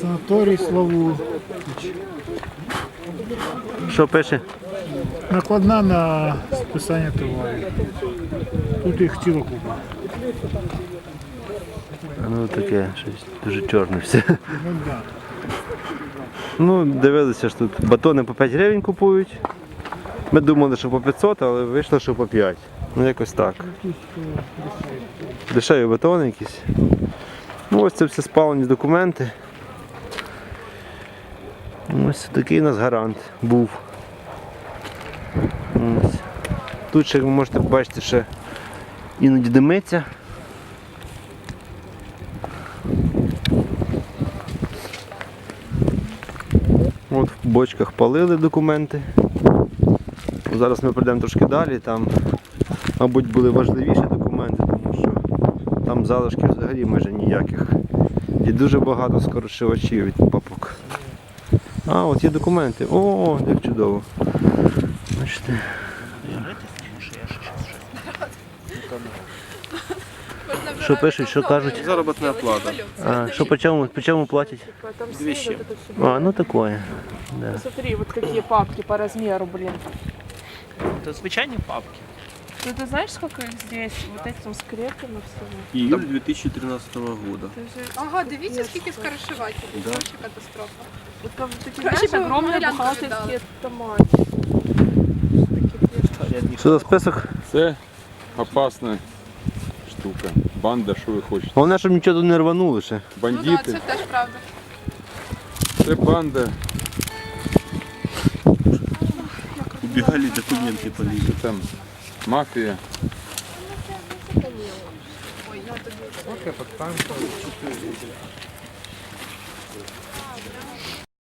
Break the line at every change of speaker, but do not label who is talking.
Санаторій Славу.
Що пише?
Накладна на списання товарів. Тут їх ціла купа.
Ну таке, щось дуже чорне все.
Ну да.
Ну, дивилися ж тут батони по 5 гривень купують. Ми думали, що по 500, але вийшло, що по 5. Ну якось так. Дешеві батони якісь. Ну ось це все спалені документи. Ось такий у нас гарант був. Ось. Тут ще ви можете побачити, ще іноді димиться. От в бочках палили документи. Зараз ми прийдемо трошки далі, там, мабуть, були важливіші документи, тому що там залишків взагалі майже ніяких. І дуже багато скорочувачів від папок. А, от є документи. О, як чудово. Бачите. Що пишуть, що кажуть?
Заробітна плата.
А, що по чому, по чому платять?
Там
Две
снизу
щи.
вот это всё.
А, ну такое. Да.
Смотри, вот какие папки по размеру, блин.
Це звичайні папки.
Ну ты знаешь, сколько их здесь? Вот этим скрепами всего.
Июль 2013 года.
Ты же...
Ага, дивіться, скільки скорочувателів. Це Вообще катастрофа.
Вот там такие,
Короче,
знаешь,
бы
огромные
глянцевые
бухгалтерские томаты.
Що за список?
Це опасна штука. Банда, що ви хочете.
Головне, щоб нічого тут не рванули ще.
Ну так,
Бандити,
це теж правда.
це банда.
Убегали документы полили.
Це там мафія. Поки я там.